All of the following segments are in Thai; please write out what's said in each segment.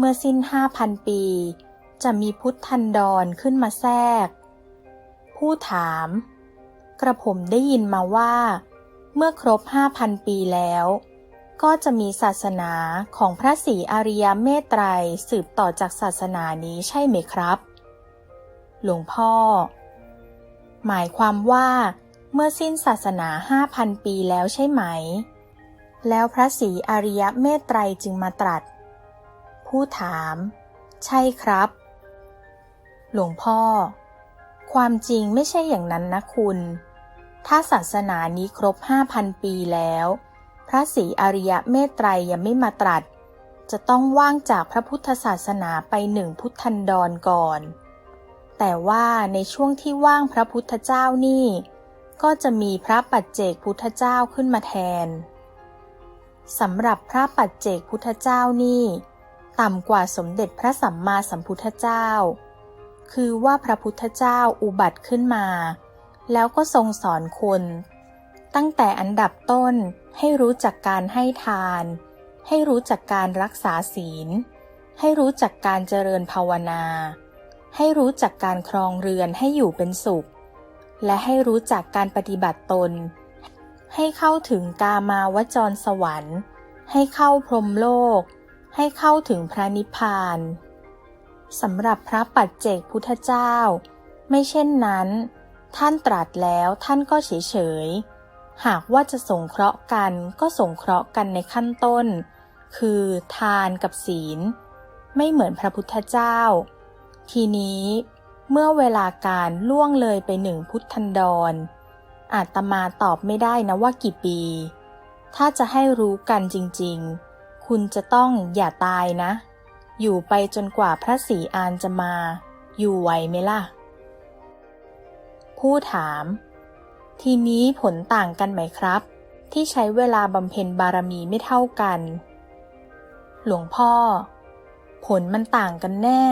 เมื่อสิ้นห้าพันปี จะมีพุทธันดรขึ้นมาแทรก ผู้ถาม กระผมได้ยินมาว่า เมื่อครบห้าพันปีแล้ว ก็จะมีศาสนาของพระศรีอริยเมตไตรยสืบต่อจากศาสนานี้ใช่ไหมครับ หลวงพ่อ หมายความว่าเมื่อสิ้นศาสนาห้าพันปีแล้วใช่ไหม แล้วพระศรีอริยเมตไตรยจึงมาตรัส ผู้ถาม ใช่ครับ หลวงพ่อ ความจริงไม่ใช่อย่างนั้นนะคุณ ถ้าศาสนานี้ครบห้าพันปีแล้ว พระศรีอริยเมตไตรยยังไม่มาตรัส จะต้องว่างจากพระพุทธศาสนาไปหนึ่งพุทธันดรก่อน แต่ว่าในช่วงที่ว่างพระพุทธเจ้านี่ ก็จะมีพระปัจเจกพุทธเจ้าขึ้นมาแทนสำหรับพระปัจเจกพุทธเจ้านี่ ต่ำกว่าสมเด็จพระสัมมาสัมพุทธเจ้า คือว่าพระพุทธเจ้าอุบัติขึ้นมา แล้วก็ทรงสอนคน ตั้งแต่อันดับต้นให้รู้จักการให้ทาน ให้รู้จักการรักษาศีล ให้รู้จักการเจริญภาวนา ให้รู้จักการครองเรือนให้อยู่เป็นสุข และให้รู้จักการปฏิบัติตน ให้เข้าถึงกามาวจรสวรรค์ ให้เข้าพรมโลก ให้เข้าถึงพระนิพพานสำหรับพระปัจเจกพุทธเจ้า ไม่เช่นนั้น ท่านตรัสแล้วท่านก็เฉยเฉยหากว่าจะสงเคราะห์กันก็สงเคราะห์กันในขั้นต้น คือทานกับศีล ไม่เหมือนพระพุทธเจ้า ทีนี้เมื่อเวลาการล่วงเลยไปหนึ่งพุทธันดรอาตมาตอบไม่ได้นะว่ากี่ปี ถ้าจะให้รู้กันจริง ๆ คุณจะต้องอย่าตายนะ อยู่ไปจนกว่าพระศรีอานจะมา อยู่ไหวไหมล่ะ ผู้ถาม ทีนี้ผลต่างกันไหมครับ ที่ใช้เวลาบำเพ็ญบารมีไม่เท่ากัน หลวงพ่อ ผลมันต่างกันแน่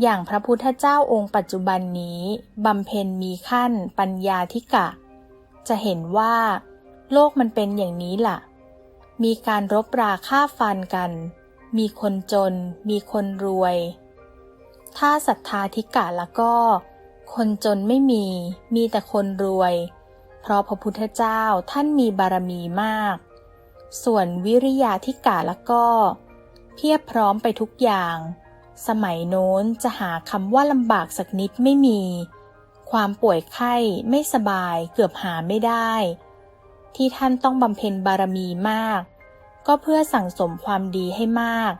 อย่างพระพุทธเจ้าองค์ปัจจุบันนี้บำเพ็ญมีขั้นปัญญาธิกะ จะเห็นว่า โลกมันเป็นอย่างนี้ล่ะ มีการรบราฆ่าฟันกัน มีคนจน มีคนรวย ถ้าศรัทธาธิกะแล้วก็ คนจนไม่มี มีแต่คนรวย เพราะพระพุทธเจ้าท่านมีบารมีมาก ส่วนวิริยาธิกะแล้วก็ เพียบพร้อมไปทุกอย่าง สมัยโน้นจะหาคำว่าลำบากสักนิดไม่มี ความป่วยไข้ไม่สบายเกือบหาไม่ได้ ที่ท่านต้องบำเพ็ญบารมีมาก ก็เพื่อสั่งสมความดีให้มาก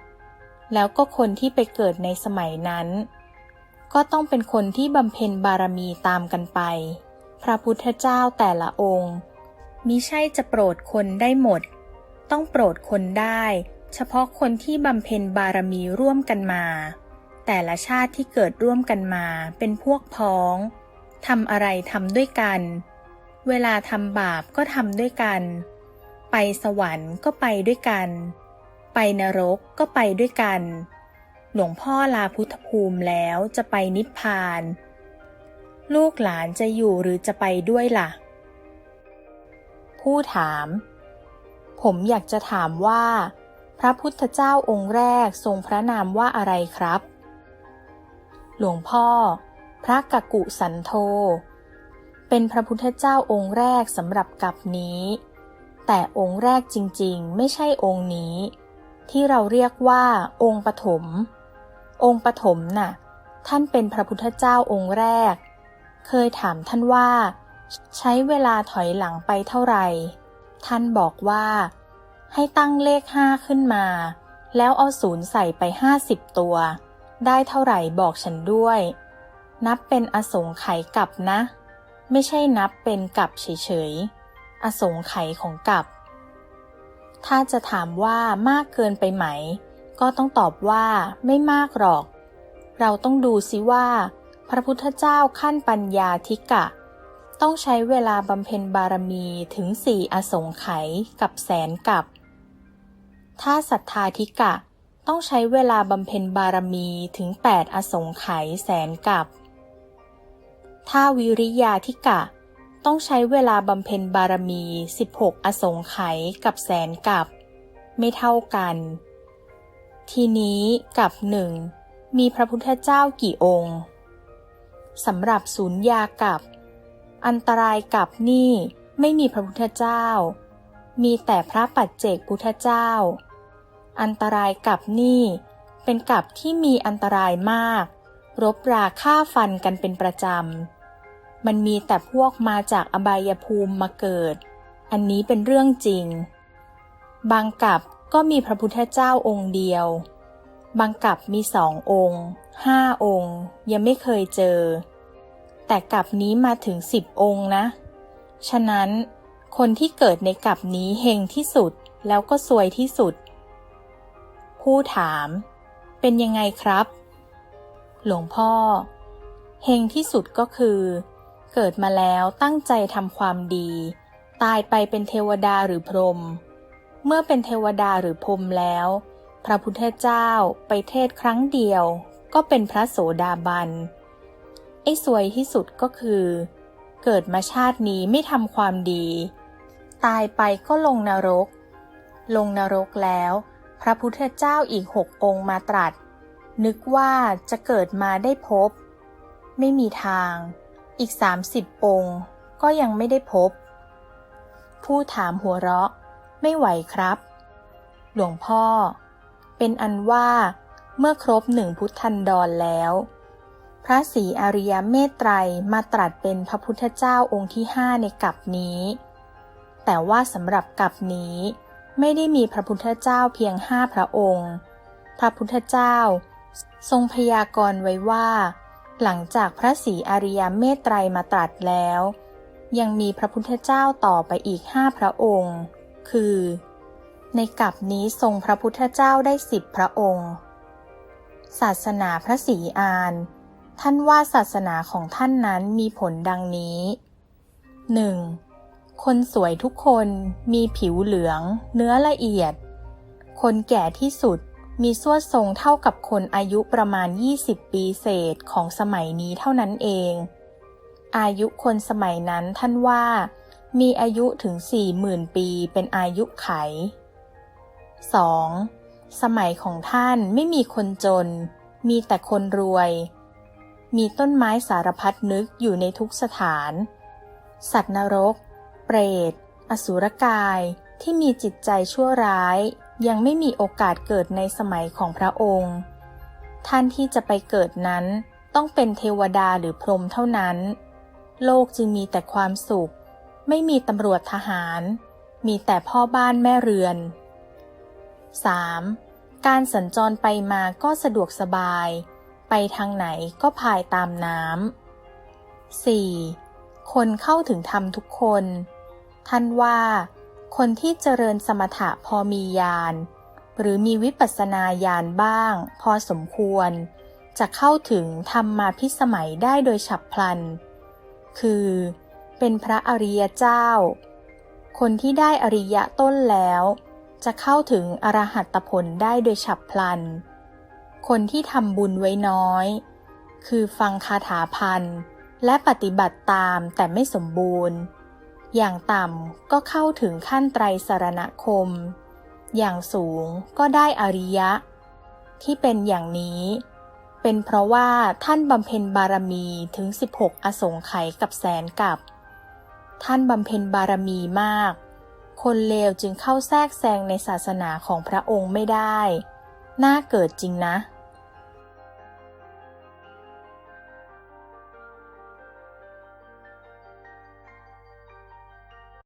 แล้วก็คนที่ไปเกิดในสมัยนั้น ก็ต้องเป็นคนที่บำเพ็ญบารมีตามกันไป พระพุทธเจ้าแต่ละองค์ มิใช่จะโปรดคนได้หมด ต้องโปรดคนได้ เฉพาะคนที่บำเพ็ญบารมีร่วมกันมา แต่ละชาติที่เกิดร่วมกันมาเป็นพวกพ้องทำอะไรทำด้วยกัน เวลาทำบาปก็ทำด้วยกัน ไปสวรรค์ก็ไปด้วยกัน ไปนรกก็ไปด้วยกัน หลวงพ่อลาพุทธภูมิแล้วจะไปนิพพาน ลูกหลานจะอยู่หรือจะไปด้วยล่ะ ผู้ถาม ผมอยากจะถามว่า พระพุทธเจ้าองค์แรกทรงพระนามว่าอะไรครับ หลวงพ่อ พระกกุสันโธ เป็นพระพุทธเจ้าองค์แรกสำหรับกับนี้ แต่องค์แรกจริงๆ ไม่ใช่องค์นี้ ที่เราเรียกว่า องค์ปฐม องค์ปฐมน่ะ ท่านเป็นพระพุทธเจ้าองค์แรก เคยถามท่านว่า ใช้เวลาถอยหลังไปเท่าไหร่ ท่านบอกว่า ให้ตั้งเลขห้าขึ้นมา แล้วเอาศูนย์ใส่ไปห้าสิบตัว ได้เท่าไหร่บอกฉันด้วย นับเป็นอสงไขยกับนะ ไม่ใช่นับเป็นกับเฉยๆ อสงไขยของกับ ถ้าจะถามว่ามากเกินไปไหม ก็ต้องตอบว่าไม่มากหรอก เราต้องดูซิว่า พระพุทธเจ้าขั้นปัญญาธิกะ ต้องใช้เวลาบำเพ็ญบารมีถึงสี่อสงไขยกับแสนกับ ถ้าศรัทธาธิกะต้องใช้เวลาบำเพ็ญบารมีถึงแปดอสงไขยแสนกับ ถ้าวิริยาธิกะ ต้องใช้เวลาบำเพ็ญบารมี 16 อสงไขยกับแสนกับ ไม่เท่ากัน ทีนี้กับหนึ่งมีพระพุทธเจ้ากี่องค์สำหรับศูนย์ยากับ อันตรายกับนี่ไม่มีพระพุทธเจ้า มีแต่พระปัจเจกพุทธเจ้า อันตรายกับนี่เป็นกับที่มีอันตรายมาก รบราฆ่าฟันกันเป็นประจำ มันมีแต่พวกมาจากอบายภูมิมาเกิด อันนี้เป็นเรื่องจริง บางกับก็มีพระพุทธเจ้าองค์เดียว บางกับมีสององค์ห้าองค์ ยังไม่เคยเจอ แต่กับนี้มาถึงสิบองค์นะ ฉะนั้น คนที่เกิดในกับนี้เฮงที่สุดแล้วก็ซวยที่สุด ผู้ถาม เป็นยังไงครับ หลวงพ่อ เฮงที่สุดก็คือ เกิดมาแล้วตั้งใจทำความดี ตายไปเป็นเทวดาหรือพรหมเมื่อเป็นเทวดาหรือพรหมแล้ว พระพุทธเจ้าไปเทศครั้งเดียว ก็เป็นพระโสดาบันไอ้สวยที่สุดก็คือ เกิดมาชาตินี้ไม่ทำความดี ตายไปก็ลงนรก ลงนรกแล้ว พระพุทธเจ้าอีกหกองค์มาตรัส นึกว่าจะเกิดมาได้พบ ไม่มีทาง อีกสามสิบองค์ ก็ยังไม่ได้พบ ผู้ถามหัวเราะ ไม่ไหวครับ หลวงพ่อ เป็นอันว่าเมื่อครบหนึ่งพุทธันดรแล้ว พระศรีอริยเมตไตรมาตรัสเป็นพระพุทธเจ้าองค์ที่ห้าในกัปนี้ แต่ว่าสำหรับกัปนี้ไม่ได้มีพระพุทธเจ้าเพียงห้าพระองค์ พระพุทธเจ้า ทรงพยากรณ์ไว้ว่า หลังจากพระศรีอริยเมตไตรมาตรัสแล้ว ยังมีพระพุทธเจ้าต่อไปอีกห้าพระองค์ คือ ในกัปนี้ทรงพระพุทธเจ้าได้สิบพระองค์ ศาสนาพระศรีอาน ท่านว่าศาสนาของท่านนั้นมีผลดังนี้ 1. คนสวยทุกคนมีผิวเหลือง เนื้อละเอียด คนแก่ที่สุด มีสวดทรงเท่ากับคนอายุประมาณ 20 ปีเศษของสมัยนี้เท่านั้นเอง อายุคนสมัยนั้นท่านว่า มีอายุถึง 40,000 ปีเป็นอายุไข 2. สมัยของท่านไม่มีคนจน มีแต่คนรวย มีต้นไม้สารพัดนึกอยู่ในทุกสถาน สัตว์นรก เปรต อสุรกายที่มีจิตใจชั่วร้าย ยังไม่มีโอกาสเกิดในสมัยของพระองค์ ท่านที่จะไปเกิดนั้นต้องเป็นเทวดาหรือพรหมเท่านั้น โลกจึงมีแต่ความสุข ไม่มีตำรวจทหาร มีแต่พ่อบ้านแม่เรือน 3. การสัญจรไปมาก็สะดวกสบาย ไปทางไหนก็พายตามน้ำ 4. คนเข้าถึงธรรมทุกคน ท่านว่า คนที่เจริญสมถะพอมีญาณหรือมีวิปัสสนาญาณบ้าง พอสมควร จะเข้าถึงธรรมมาพิสมัยได้โดยฉับพลัน คือ เป็นพระอริยเจ้า คนที่ได้อริยะต้นแล้ว จะเข้าถึงอรหัตผลได้โดยฉับพลัน คนที่ทำบุญไว้น้อย คือฟังคาถาพันและปฏิบัติตามแต่ไม่สมบูรณ์ อย่างต่ำก็เข้าถึงขั้นไตรสรณคม อย่างสูงก็ได้อริยะ ที่เป็นอย่างนี้ เป็นเพราะว่าท่านบำเพ็ญบารมีถึง 16 อสงไขยกับแสนกับ ท่านบำเพ็ญบารมีมาก คนเลวจึงเข้าแทรกแซงในศาสนาของพระองค์ไม่ได้ น่าเกิดจริงนะ